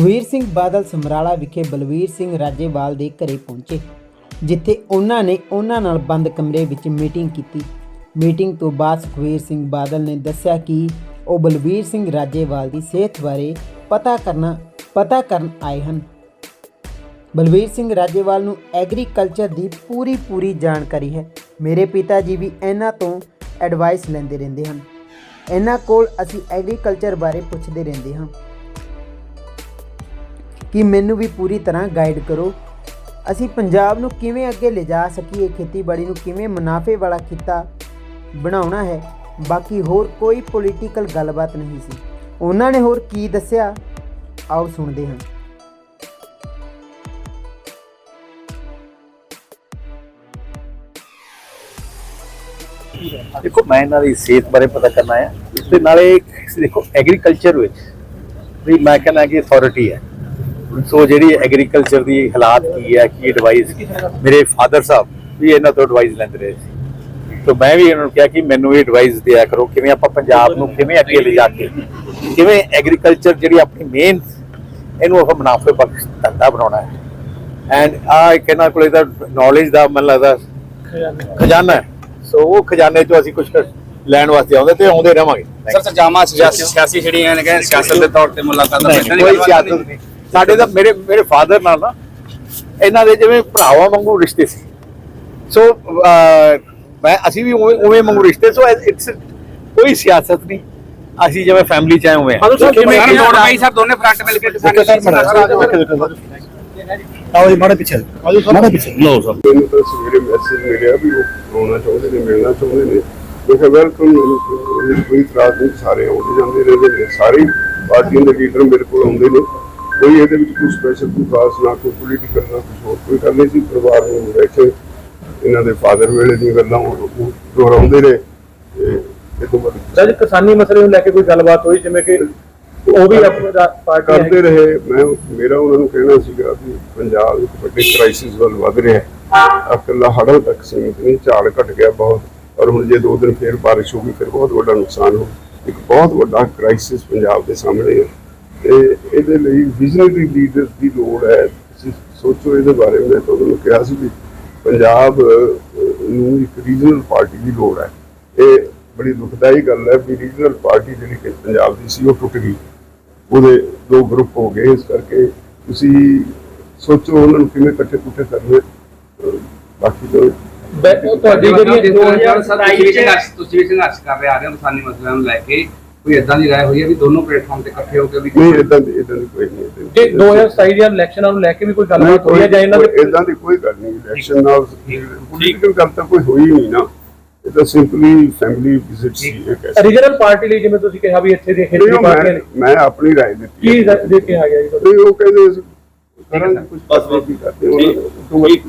ਸੁਖਵੀਰ ਸਿੰਘ ਬਾਦਲ ਸਮਰਾਲਾ ਵਿਖੇ ਬਲਵੀਰ ਸਿੰਘ ਰਾਜੇਵਾਲ ਦੇ ਘਰੇ ਪਹੁੰਚੇ, ਜਿੱਥੇ ਉਹਨਾਂ ਨੇ ਉਹਨਾਂ ਨਾਲ ਬੰਦ ਕਮਰੇ ਵਿੱਚ ਮੀਟਿੰਗ ਕੀਤੀ। ਮੀਟਿੰਗ ਤੋਂ ਬਾਅਦ ਸੁਖਵੀਰ ਸਿੰਘ ਬਾਦਲ ਨੇ ਦੱਸਿਆ ਕਿ ਉਹ ਬਲਵੀਰ ਸਿੰਘ ਰਾਜੇਵਾਲ ਦੀ ਸਿਹਤ ਬਾਰੇ ਪਤਾ ਕਰਨਾ, ਪਤਾ ਕਰਨ ਆਏ ਹਨ। ਬਲਵੀਰ ਸਿੰਘ ਰਾਜੇਵਾਲ ਨੂੰ ਐਗਰੀਕਲਚਰ ਦੀ ਪੂਰੀ ਪੂਰੀ ਜਾਣਕਾਰੀ ਹੈ। ਮੇਰੇ ਪਿਤਾ ਜੀ ਵੀ ਇਹਨਾਂ ਤੋਂ ਐਡਵਾਈਸ ਲੈਂਦੇ ਰਹਿੰਦੇ ਹਨ। ਇਹਨਾਂ ਕੋਲ ਅਸੀਂ ਐਗਰੀਕਲਚਰ ਬਾਰੇ ਪੁੱਛਦੇ ਰਹਿੰਦੇ ਹਾਂ। ਕਿ ਮੈਨੂੰ ਵੀ ਪੂਰੀ ਤਰ੍ਹਾਂ ਗਾਈਡ ਕਰੋ। ਅਸੀਂ ਪੰਜਾਬ ਨੂੰ ਕਿਵੇਂ ਅੱਗੇ ਲਿਜਾ ਸਕੀਏ, ਖੇਤੀਬਾੜੀ ਨੂੰ ਕਿਵੇਂ ਮੁਨਾਫੇ ਵਾਲਾ ਕਿੱਤਾ ਬਣਾਉਣਾ ਹੈ, ਬਾਕੀ ਹੋਰ ਕੋਈ ਪੋਲੀਟੀਕਲ ਗੱਲਬਾਤ ਨਹੀਂ ਸੀ। ਉਹਨਾਂ ਨੇ ਹੋਰ ਕੀ ਦੱਸਿਆ? ਆਓ ਸੁਣਦੇ ਹਾਂ। ਦੇਖੋ, ਮੈਂ ਇਹਨਾਂ ਦੀ ਸਿਹਤ ਬਾਰੇ ਪਤਾ ਕਰਨਾ ਹੈ। ਇਸ ਦੇ ਨਾਲੇ ਦੇਖੋ ਐਗਰੀਕਲਚਰ ਵਿੱਚ ਵੀ ਮੈਂ ਕਹਿੰਦਾ ਕਿ ਅਥਾਰਟੀ ਹੈ। ਸੋ ਜਿਹੜੀ ਐਗਰੀਕਲਚਰ ਦੀ ਹਾਲਾਤ ਕੀ ਹੈ ਕੀ ਐਡਵਾਈਸ ਮੇਰੇ ਫਾਦਰ ਸਾਹਿਬ ਵੀ ਇਹਨਾਂ ਤੋਂ ਐਡਵਾਈਸ ਲੈਂਦੇ ਰਹੇ ਸੀ। ਸੋ ਮੈਂ ਵੀ ਇਹਨਾਂ ਨੂੰ ਕਿਹਾ ਕਿ ਮੈਨੂੰ ਇਹ ਐਡਵਾਈਸ ਦਿਆ ਕਰੋ ਕਿਵੇਂ ਆਪਾਂ ਪੰਜਾਬ ਨੂੰ ਕਿਵੇਂ ਅੱਗੇ ਲਿਜਾ ਕੇ ਕਿਵੇਂ ਐਗਰੀਕਲਚਰ ਜਿਹੜੀ ਆਪਣੀ ਮੇਨ ਇਹਨੂੰ ਆਪਾਂ ਮੁਨਾਫੇ ਬਖਸ਼ ਧੰਦਾ ਬਣਾਉਣਾ ਹੈ। ਐਂਡ ਆ ਇੱਕ ਇਹਨਾਂ ਕੋਲੇ ਦਾ ਨੌਲੇਜ ਦਾ ਮੈਨੂੰ ਲੱਗਦਾ ਖਜ਼ਾਨਾ ਹੈ। ਸੋ ਉਹ ਖਜ਼ਾਨੇ ਚੋਂ ਅਸੀਂ ਕੁਝ ਲੈਣ ਵਾਸਤੇ ਆਉਂਦੇ ਤੇ ਆਉਂਦੇ ਰਵਾਂਗੇ ਸਰ ਸਰਜਾਮਾ ਸਿਆਸੀ ਸਿਆਸੀ ਜਿਹੜੀਆਂ ਨੇ ਕਹਿੰਦੇ ਸਿਆਸਤ ਦੇ ਤੌਰ ਤੇ ਮੁਲਾਕਾਤ ਨਹੀਂ, ਕੋਈ ਸਿਆਸਤ ਨਹੀਂ। ਸਾਡੇ ਤਾਂ ਮੇਰੇ ਮੇਰੇ ਫਾਦਰ ਨਾਲ ਨਾ ਇਹਨਾਂ ਦੇ ਜਿਵੇਂ ਭਰਾਵਾਂ ਵਾਂਗੂ ਰਿਸ਼ਤੇ ਸੀ। ਸੋ ਮੈਂ ਅਸੀਂ ਵੀ ਉਵੇਂ ਉਵੇਂ ਵਾਂਗੂ ਰਿਸ਼ਤੇ ਸੋ ਇਟਸ ਕੋਈ ਸਿਆਸਤ ਨਹੀਂ। ਅਸੀਂ ਜਿਵੇਂ ਫੈਮਿਲੀ ਚ ਆਏ ਹੋਏ ਹਾਂ। ਸਰ ਕਿਵੇਂ ਕੀ ਲੋੜ ਪਈ ਸਰ ਦੋਨੇ ਫਰੰਟ ਮਿਲ ਕੇ ਕਿਸਾਨੀ ਆਓ ਜੀ ਮਾੜੇ ਪਿੱਛੇ। ਆਓ ਮਾੜੇ ਪਿੱਛੇ। ਲੋ ਸਰ। ਮੈਨੂੰ ਤਾਂ ਸਵੇਰੇ ਮੈਸੇਜ ਮਿਲਿਆ ਵੀ ਉਹ ਆਉਣਾ ਚਾਹੁੰਦੇ ਨੇ ਮਿਲਣਾ ਚਾਹੁੰਦੇ ਨੇ। ਮੈਂ ਕਿਹਾ ਵੈਲਕਮ ਕੋਈ ਇਤਰਾਜ਼ ਨਹੀਂ ਸਾਰੇ ਆਉਂਦੇ ਜਾਂਦੇ ਰਹਿੰਦੇ ਨੇ। ਸਾਰੇ ਪਾਰਟੀਆਂ ਦੇ ਲੀਡਰ ਮੇਰੇ ਕੋਲ ਆਉਂਦੇ ਨੇ। ਕੋਈ ਇਹਦੇ ਵਿੱਚ ਕੋਈ ਸਪੈਸ਼ਲ ਕੋਈ ਖਾਸ ਨਾ ਕੋਈ ਪੋਲੀਟੀਕਲ ਨਾ ਕੁਝ ਹੋਰ ਕੋਈ ਗੱਲ ਨਹੀਂ ਸੀ ਪਰਿਵਾਰ ਨੂੰ ਬੈਠੇ ਇਹਨਾਂ ਦੇ ਫਾਦਰ ਵੇਲੇ ਦੀਆਂ ਗੱਲਾਂ ਉਹ ਦੁਹਰਾਉਂਦੇ ਨੇ ਤੇ ਇਹ ਤੋਂ ਬਾਅਦ ਸਰ ਕਿਸਾਨੀ ਮਸਲੇ ਨੂੰ ਲੈ ਕੇ ਕੋਈ ਗੱਲਬਾਤ ਹੋਈ ਜਿਵੇਂ ਕਿ ਉਹ ਵੀ ਆਪਣੀ ਪਾਰਟੀ ਕਰਦੇ। ਰਹੇ ਮੈਂ ਮੇਰਾ ਉਹਨਾਂ ਨੂੰ ਕਹਿਣਾ ਸੀਗਾ ਵੀ ਪੰਜਾਬ ਇੱਕ ਵੱਡੇ ਕ੍ਰਾਈਸਿਸ ਵੱਲ ਵਧ ਰਿਹਾ ਹੈ। ਇਕੱਲਾ ਹੜ੍ਹਾਂ ਤੱਕ ਸੀਮਿਤ ਨਹੀਂ ਝਾੜ ਘਟ ਗਿਆ ਬਹੁਤ ਔਰ ਹੁਣ ਜੇ ਦੋ ਦਿਨ ਫੇਰ ਬਾਰਿਸ਼ ਹੋ ਗਈ ਫਿਰ ਬਹੁਤ ਵੱਡਾ ਨੁਕਸਾਨ ਹੋ ਇੱਕ ਬਹੁਤ ਵੱਡਾ ਕ੍ਰਾਈਸਿਸ ਪੰਜਾਬ ਦੇ ਸਾਹਮਣੇ ਹੈ। ਤੇ ਇਹਦੇ ਲਈ ਵਿਜ਼ਨਰੀ ਲੀਡਰਸ ਦੀ ਲੋੜ ਹੈ। ਤੁਸੀਂ ਸੋਚੋ ਇਹਦੇ ਬਾਰੇ ਮੈਂ ਤੁਹਾਨੂੰ ਕਿਹਾ ਸੀ ਵੀ ਪੰਜਾਬ ਨੂੰ ਇੱਕ ਰੀਜਨਲ ਪਾਰਟੀ ਦੀ ਲੋੜ ਹੈ। ਇਹ ਬੜੀ ਦੁਖਦਾਈ ਗੱਲ ਹੈ ਵੀ ਰੀਜਨਲ ਪਾਰਟੀ ਜਿਹੜੀ ਕਿ ਪੰਜਾਬ ਦੀ ਸੀ ਉਹ ਟੁੱਟ ਗਈ। ਉਹਦੇ ਦੋ ਗਰੁੱਪ ਹੋ ਗਏ। ਇਸ ਕਰਕੇ ਤੁਸੀਂ ਸੋਚੋ ਉਹਨਾਂ ਨੂੰ ਕਿਵੇਂ ਇਕੱਠੇ ਕੁੱਠੇ ਕਰਨੇ ਬਾਕੀ ਤਾਂ ਤੁਹਾਡੀ ਜਿਹੜੀ 2027 ਚ ਤੁਸੀਂ ਵੀ ਸੰਘਰਸ਼ ਕਰ ਰਹੇ ਆ ਰਹੇ ਹੋ ਕਿਸਾਨੀ ਮਸਲਿਆਂ ਨੂੰ ਲੈ ਕੇ। ਕੋਈ ਇਦਾਂ ਦੀ ਰਾਏ ਹੋਈ ਹੈ ਵੀ ਦੋਨੋਂ ਪਲੇਟਫਾਰਮ ਤੇ ਇਕੱਠੇ ਹੋ ਕੇ ਵੀ ਨਹੀਂ ਇਦਾਂ ਦੀ ਇਦਾਂ ਦੀ ਕੋਈ ਨਹੀਂ ਏਦਾਂ ਦੀ- ਜੇ 2027 ਦੀਆਂ ਇਲੈਕਸ਼ਨਾਂ ਨੂੰ ਲੈ ਕੇ ਵੀ ਕੋਈ ਗੱਲਬਾਤ ਹੋਈ ਹੈ ਜਾਂ ਇਹਨਾਂ ਦੇ ਇਦਾਂ ਦੀ ਕੋਈ ਗੱਲ ਨਹੀਂ ਇਲੈਕਸ਼ਨ ਨਾਲ ਪੋਲੀਟੀਕਲ ਗੱਲ ਤਾਂ ਕੋਈ ਹੋਈ ਨਹੀਂ ਨਾ। ਇਹ ਤਾਂ ਸਿੰਪਲੀ ਫੈਮਿਲੀ ਵਿਜ਼ਿਟ ਸੀ ਇਹ ਕਹਿ ਸਕਦੇ ਰੀਜਨਲ ਪਾਰਟੀ ਲਈ ਜਿਵੇਂ ਤੁਸੀਂ ਕਿਹਾ ਵੀ ਇੱਥੇ ਦੇ ਖੇਤੀ ਨਹੀਂ, ਪਾਰਟੀਆਂ ਮੈਂ ਨੇ ਮੈਂ ਆਪਣੀ ਰਾਏ ਦਿੱਤੀ ਕੀ ਹੈ। ਦੇ ਕੇ ਆ ਗਿਆ ਜੀ ਤੁਹਾਡਾ? ਨਹੀਂ ਉਹ ਕਹਿੰਦੇ ਕਰਾਂਗੇ ਕੁਝ ਬਸ ਕਰਦੇ ਉਹਨਾਂ ਨੂੰ ਠੀਕ।